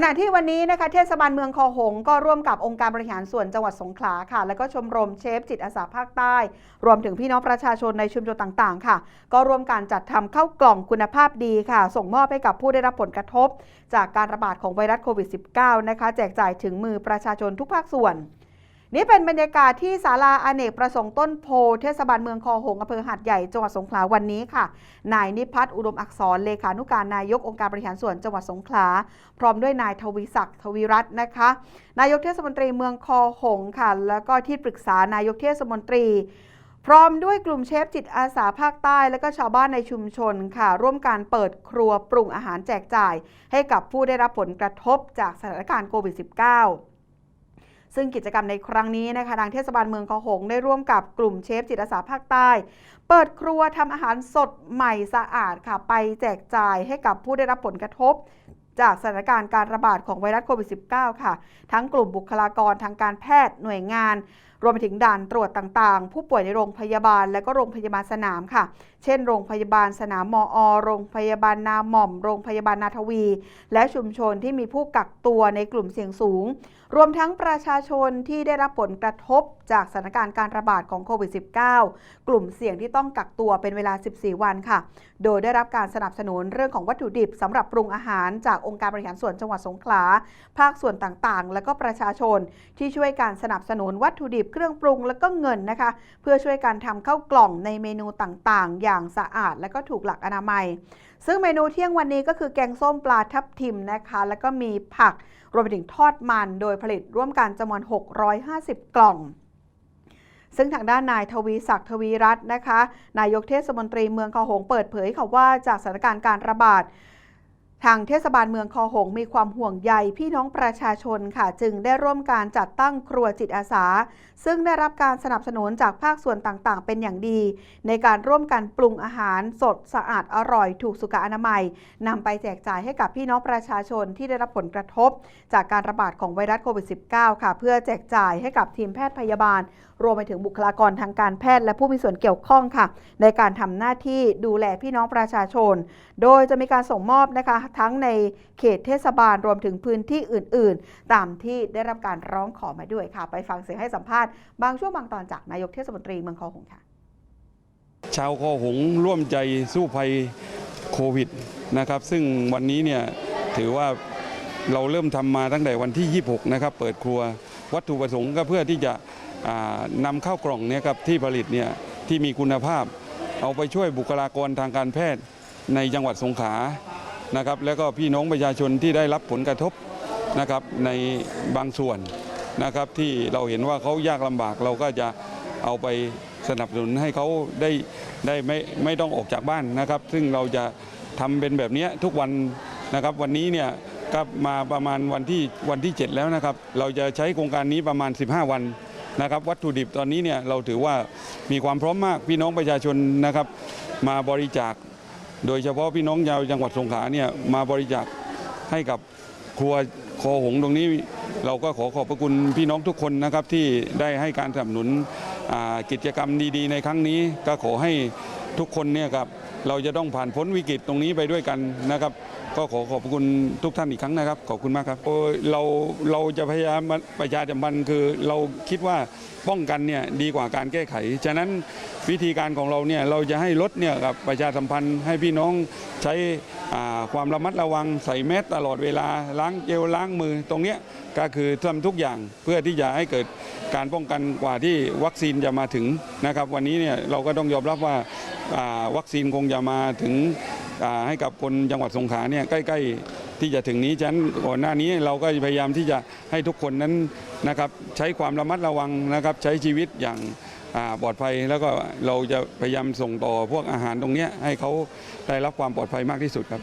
ขณะที่วันนี้นะคะเทศบาลเมืองคอหงก็ร่วมกับองค์การบริหารส่วนจังหวัดสงขลาค่ะ และก็ชมรมเชฟจิตอาสาภาคใต้ รวมถึงพี่น้องประชาชนในชุมชนต่างๆ ค่ะ ก็ร่วมการจัดทำข้าวกล่องคุณภาพดีค่ะ ส่งมอบให้กับผู้ได้รับผลกระทบ จากการระบาดของไวรัสโควิด -19 นะคะ แจกจ่ายถึงมือประชาชนทุกภาคส่วน นี่เป็นบรรยากาศที่ศาลาอเนกประสงค์ต้นโพเทศบาลเมืองคอหงอำเภอหาดใหญ่จังหวัดสงขลาวันนี้ค่ะ นายนิพัฒน์อุดมอักษรเลขานุการนายกองค์การบริหารส่วนจังหวัดสงขลา พร้อมด้วยนายทวีศักดิ์ทวีรัตน์นะคะ นายกเทศมนตรีเมืองคอหงค่ะ แล้วก็ที่ปรึกษานายกเทศมนตรี พร้อมด้วยกลุ่มเชฟจิตอาสาภาคใต้ และก็ชาวบ้านในชุมชนค่ะ ร่วมการเปิดครัวปรุงอาหารแจกจ่าย ให้กับผู้ได้รับผลกระทบจากสถานการณ์โควิด -19 ซึ่งกิจกรรมในครั้งนี้นะคะทางเทศบาลเมืองคอหงได้ร่วมกับกลุ่มเชฟจิตอาสาภาคใต้ เปิดครัวทำอาหารสดใหม่สะอาดค่ะไปแจกจ่ายให้กับผู้ได้รับผลกระทบจากสถานการณ์การระบาดของไวรัสโควิด -19 ค่ะ ทั้งกลุ่มบุคลากรทางการแพทย์หน่วยงานรวมไปถึงด่านตรวจต่างๆ ผู้ป่วยในโรงพยาบาล และก็โรงพยาบาลสนามค่ะ เช่น โรงพยาบาลสนามมอ โรงพยาบาลนาหม่อม โรงพยาบาลนาทวี และชุมชนที่มีผู้กักตัวในกลุ่มเสี่ยงสูง รวมทั้งประชาชนที่ได้รับผลกระทบจากสถานการณ์การระบาดของโควิด -19 กลุ่มเสี่ยงที่ต้องกักตัวเป็นเวลา 14 วันค่ะ โดยได้รับการสนับสนุนเรื่องของวัตถุดิบสำหรับปรุงอาหารจากองค์การบริหารส่วนจังหวัดสงขลา ภาคส่วนต่างๆ และก็ประชาชนที่ช่วยการสนับสนุนวัตถุดิบเครื่องปรุงและก็เงินนะคะ เพื่อช่วยการทำข้าวกล่องในเมนูต่างๆ อย่างสะอาดและก็ถูกหลักอนามัย ซึ่งเมนูเที่ยงวันนี้ก็คือแกงส้มปลาทับทิมนะคะ แล้วก็มีผักรวมไปถึงทอดมันโดยผลิตร่วมกันจำนวน 650 กล่องซึ่งทางด้านนายทวีศักดิ์ทวีรัตน์นะคะ นายกเทศมนตรีเมืองคอหงเปิดเผยค่ะว่าจากสถานการณ์การระบาด ทางเทศบาลเมืองคอหงมีความห่วงใยพี่น้องประชาชนค่ะ จึงได้ร่วมการจัดตั้งครัวจิตอาสา ซึ่งได้รับการสนับสนุนจากภาคส่วนต่างๆ เป็นอย่างดี ในการร่วมกันปรุงอาหารสดสะอาดอร่อยถูกสุขอนามัยนำไปแจกจ่ายให้กับพี่น้องประชาชนที่ได้รับผลกระทบ จากการระบาดของไวรัสโควิด -19 ค่ะ เพื่อแจกจ่ายให้กับทีมแพทย์พยาบาล รวมไปถึงบุคลากรทางการแพทย์และผู้มีส่วนเกี่ยวข้องค่ะ ในการทำหน้าที่ดูแลพี่น้องประชาชน โดยจะมีการส่งมอบนะคะทั้งในเขตเทศบาลรวมถึงพื้นที่อื่น ๆ ตามที่ได้รับการร้องขอมาด้วยค่ะ ไปฟังเสียงให้สัมภาษณ์บางช่วงบางตอนจากนายกเทศมนตรีเมืองคอหงค่ะ ชาวคอหงร่วมใจสู้ภัยโควิดนะครับ ซึ่งวันนี้เนี่ยถือว่าเราเริ่มทำมาตั้งแต่วันที่ 26 นะครับ เปิดครัววัตถุประสงค์ก็เพื่อที่จะอ่านำเข้าวกล่องเนี่ยครับที่ผลิตเนี่ยที่มีคุณภาพ เอาไปช่วยบุคลากรทางการแพทย์ในจังหวัดสงขลา นะครับแล้วก็พี่น้องประชาชนที่ได้รับผลกระทบนะครับในบางส่วนนะครับที่เราเห็นว่าเขายากลำบากเราก็จะเอาไปสนับสนุนให้เขาได้ได้ไม่ไม่ต้องออกจากบ้านนะครับ ซึ่งเราจะทำเป็นแบบนี้ทุกวันนะครับวันนี้เนี่ยก็มาประมาณวันที่วันที่ 7 แล้วนะครับ เราจะใช้โครงการนี้ประมาณ 15 วันนะครับ วัตถุดิบตอนนี้เนี่ยเราถือว่ามีความพร้อมมากพี่น้องประชาชนนะครับ มาบริจาค โดยเฉพาะพี่น้องชาวจังหวัดสงขลาเนี่ยมาบริจาคให้กับครัวคอหงตรงนี้เราก็ขอขอบพระคุณพี่น้องทุกคนนะครับที่ได้ให้การสนับสนุนกิจกรรมดีๆ ในครั้งนี้ก็ขอให้ ทุกคนเนี่ยครับเราจะต้องผ่านพ้นวิกฤตตรงนี้ไปด้วยกันนะครับ ก็ขอขอบคุณทุกท่านอีกครั้งนะครับ ขอบคุณมากครับเราเราจะพยายามประชาสัมพันธ์คือเราคิดว่าป้องกันเนี่ยดีกว่าการแก้ไข ฉะนั้นวิธีการของเราเนี่ยเราจะให้ลดเนี่ยกับประชาสัมพันธ์ให้พี่น้องใช้ความระมัดระวังใส่แมสตลอดเวลาล้างเจลล้างมือตรงเนี้ยก็คือทำทุกอย่างเพื่อที่จะให้เกิด การป้องกันกว่าที่วัคซีนจะมาถึงนะครับ วันนี้เนี่ยเราก็ต้องยอมรับว่าวัคซีนคงจะมาถึงให้กับคนจังหวัดสงขลาเนี่ยใกล้ ๆ ที่จะถึงนี้ฉะนั้นก่อนหน้านี้เราก็พยายามที่จะให้ทุกคนนั้นนะครับใช้ความระมัดระวังนะครับใช้ชีวิตอย่างปลอดภัยแล้วก็เราจะพยายามส่งต่อพวกอาหารตรงนี้ให้เขาได้รับความปลอดภัยมากที่สุดครับ